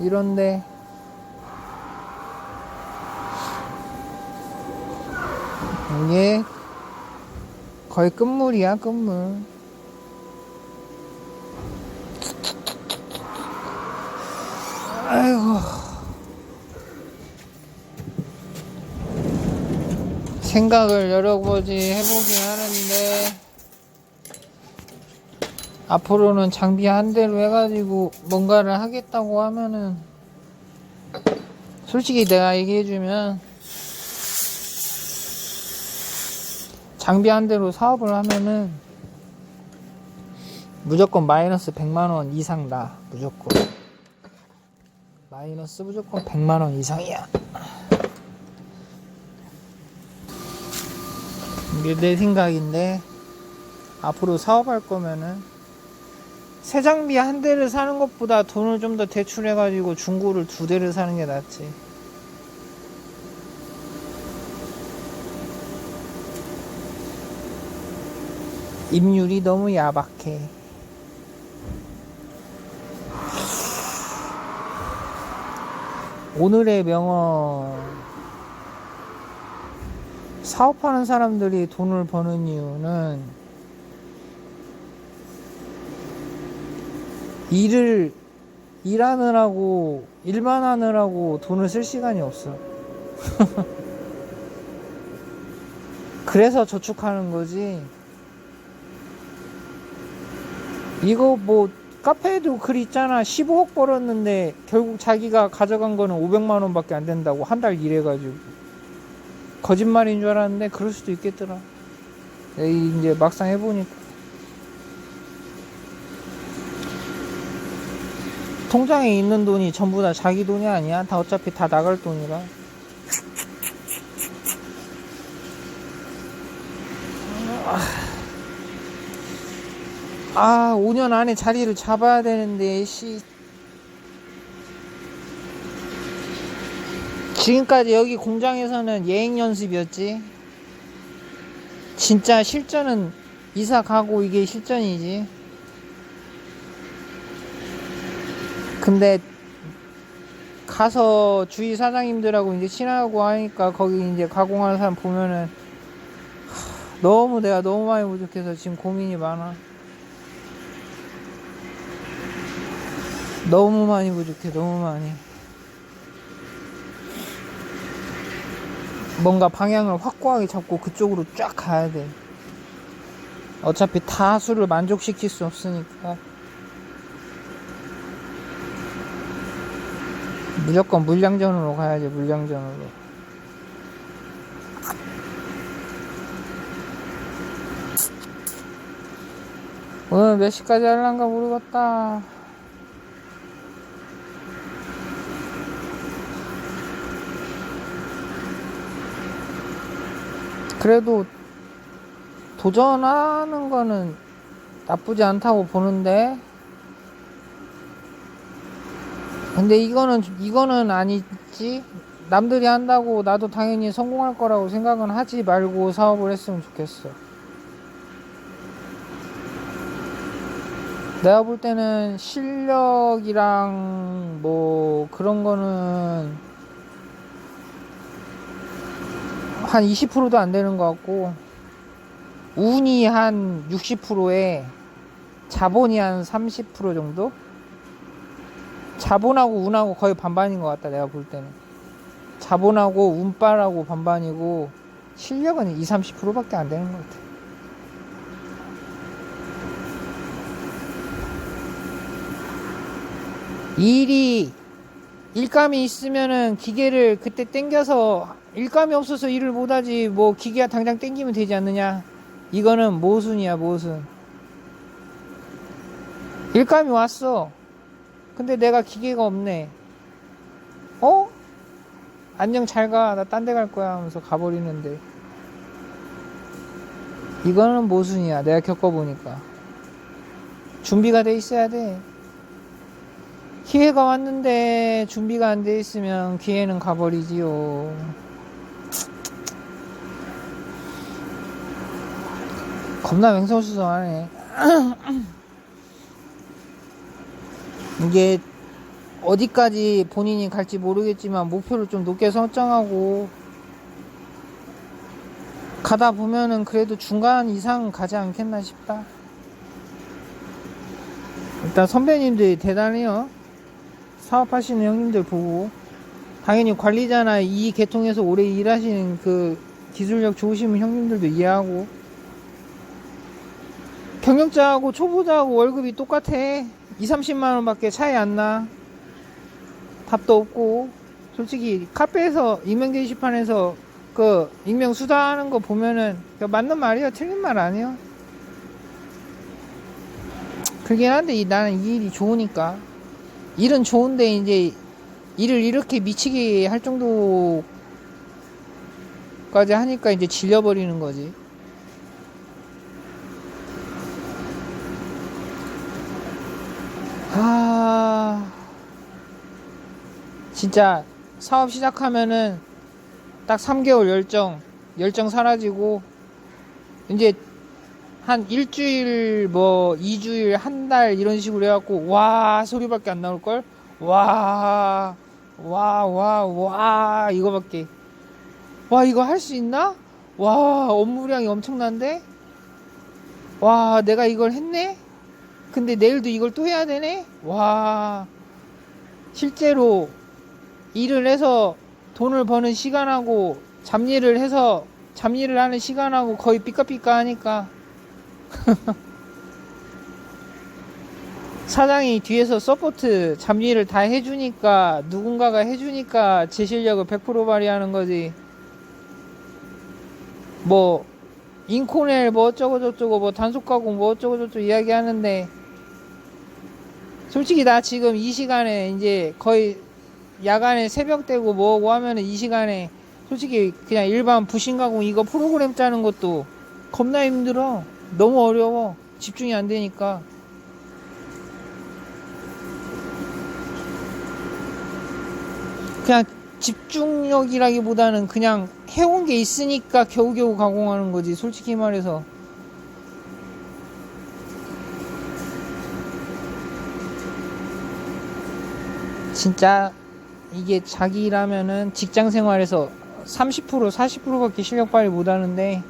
이런데. 이게 거의 끝물이야 끝물. 아이고. 생각을 여러 가지 해보긴 하는데 앞으로는 장비 한 대로 해가지고 뭔가를 하겠다고 하면은 솔직히 내가 얘기해주면 장비 한 대로 사업을 하면은 무조건 마이너스 100만원 이상 나 무조건. 마이너스 무조건 100만원 이상이야. 이게 내 생각인데 앞으로 사업할 거면은 새 장비 한 대를 사는 것보다 돈을 좀 더 대출해가지고 중고를 두 대를 사는 게 낫지. 입률이 너무 야박해. 오늘의 명언. 사업하는 사람들이 돈을 버는 이유는 일을 일하느라고 일만 하느라고 돈을 쓸 시간이 없어. 그래서 저축하는 거지. 이거 뭐 카페에도 글 있잖아. 15억 벌었는데 결국 자기가 가져간 거는 500만 원밖에 안 된다고 한 달 일해가지고 거짓말인 줄 알았는데 그럴 수도 있겠더라. 이제 막상 해보니까. 통장에 있는 돈이 전부 다 자기 돈이 아니야. 다 어차피 다 나갈 돈이라. 아, 5년 안에 자리를 잡아야 되는데, 씨. 지금까지 여기 공장에서는 예행 연습이었지. 진짜 실전은 이사 가고 이게 실전이지. 근데 가서 주위 사장님들하고 이제 친하고 하니까 거기 이제 가공하는 사람 보면은 하, 너무 내가 너무 많이 부족해서 지금 고민이 많아. 너무 많이 부족해, 너무 많이. 뭔가 방향을 확고하게 잡고 그쪽으로 쫙 가야 돼. 어차피 다 수를 만족시킬 수 없으니까. 무조건 물량전으로 가야지, 물량전으로. 오늘 몇 시까지 할란가 모르겠다. 그래도 도전하는 거는 나쁘지 않다고 보는데 근데 이거는 이거는 아니지 남들이 한다고 나도 당연히 성공할 거라고 생각은 하지 말고 사업을 했으면 좋겠어 내가 볼 때는 실력이랑 뭐 그런 거는 한 20%도 안 되는 것 같고 운이 한 60%에 자본이 한 30% 정도? 자본하고 운하고 거의 반반인 것 같다 내가 볼 때는. 자본하고 운빨하고 반반이고 실력은 20, 30%밖에 안 되는 것 같아. 일이 일감이 있으면은 기계를 그때 땡겨서 일감이 없어서 일을 못하지 뭐 기계가 당장 땡기면 되지 않느냐? 이거는 모순이야 모순. 일감이 왔어 근데 내가 기계가 없네 어? 안녕 잘 가 나 딴 데 갈 거야 하면서 가버리는데 이거는 모순이야 내가 겪어보니까 준비가 돼 있어야 돼 기회가 왔는데 준비가 안 돼 있으면 기회는 가버리지요. 겁나 맹성수성하네. 이게 어디까지 본인이 갈지 모르겠지만 목표를 좀 높게 설정하고 가다 보면은 그래도 중간 이상 가지 않겠나 싶다. 일단 선배님들이 대단해요. 사업하시는 형님들 보고 당연히 관리자나 이 계통에서 오래 일하시는 그 기술력 좋으신 형님들도 이해하고 경력자하고 초보자하고 월급이 똑같아 2, 30만 원 밖에 차이 안 나. 답도 없고. 솔직히 카페에서 익명 게시판에서 그 익명 수다하는 거 보면은 맞는 말이야? 틀린 말 아니야? 그러긴 한데 이- 나는 이 일이 좋으니까. 일은 좋은데 이제 일을 이렇게 미치게 할 정도까지 하니까 이제 질려버리는 거지 아 진짜 사업 시작하면은 딱 3개월 열정 열정 사라지고 이제 한 일주일 뭐 2주일 한 달 이런 식으로 해갖고 와 소리밖에 안 나올걸? 와 와 와 와 이거밖에. 와 이거 할 수 있나? 와 업무량이 엄청난데? 와 내가 이걸 했네? 근데 내일도 이걸 또 해야 되네? 와 실제로 일을 해서 돈을 버는 시간하고 잡일을 해서 잡일을 하는 시간하고 거의 삐까삐까 하니까. 사장이 뒤에서 서포트 잡일을 다 해주니까 누군가가 해주니까 제 실력을 100% 발휘하는 거지. 뭐 인코넬 뭐 어쩌고 저쩌고 뭐 단속 가공 뭐 어쩌고 저쩌고 이야기하는데 솔직히 나 지금 이 시간에 이제 거의 야간에 새벽 되고 뭐고 하면은 이 시간에 솔직히 그냥 일반 부신 가공 이거 프로그램 짜는 것도 겁나 힘들어. 너무 어려워. 집중이 안 되니까. 그냥 집중력이라기보다는 그냥 해온 게 있으니까 겨우겨우 가공하는 거지 솔직히 말해서. 진짜 이게 자기 일하면은 직장 생활에서 30% 40%밖에 실력 발휘 못 하는데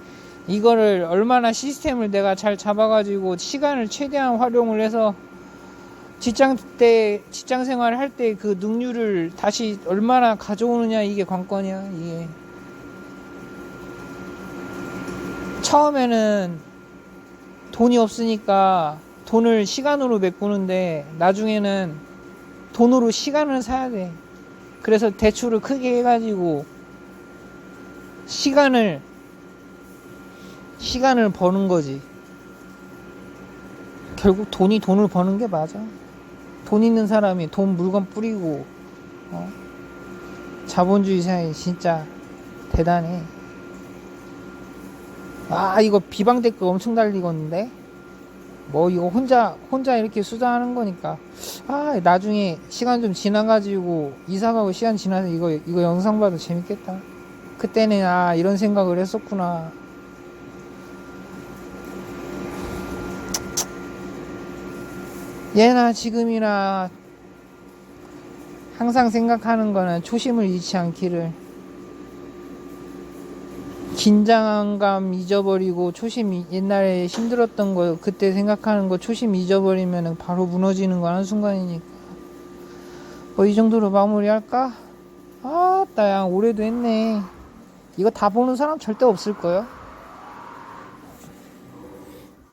이거를 얼마나 시스템을 내가 잘 잡아가지고 시간을 최대한 활용을 해서 직장 때 직장 생활 할 때 그 능률을 다시 얼마나 가져오느냐 이게 관건이야 이게. 처음에는 돈이 없으니까 돈을 시간으로 메꾸는데 나중에는 돈으로 시간을 사야 돼 그래서 대출을 크게 해가지고 시간을 시간을 버는 거지. 결국 돈이 돈을 버는 게 맞아. 돈 있는 사람이 돈 물건 뿌리고 어? 자본주의 사회 진짜 대단해. 아 이거 비방 댓글 엄청 달리겠는데 뭐 이거 혼자 혼자 이렇게 수다하는 거니까. 아 나중에 시간 좀 지나가지고 이사 가고 시간 지나서 이거 이거 영상 봐도 재밌겠다. 그때는 아 이런 생각을 했었구나. 예나 지금이나 항상 생각하는 거는 초심을 잃지 않기를 긴장감 잊어버리고 초심 이- 옛날에 힘들었던 거 그때 생각하는 거 초심 잊어버리면 바로 무너지는 거 한순간이니까. 뭐 이 정도로 마무리할까? 아따 야 올해도 했네. 이거 다 보는 사람 절대 없을 거요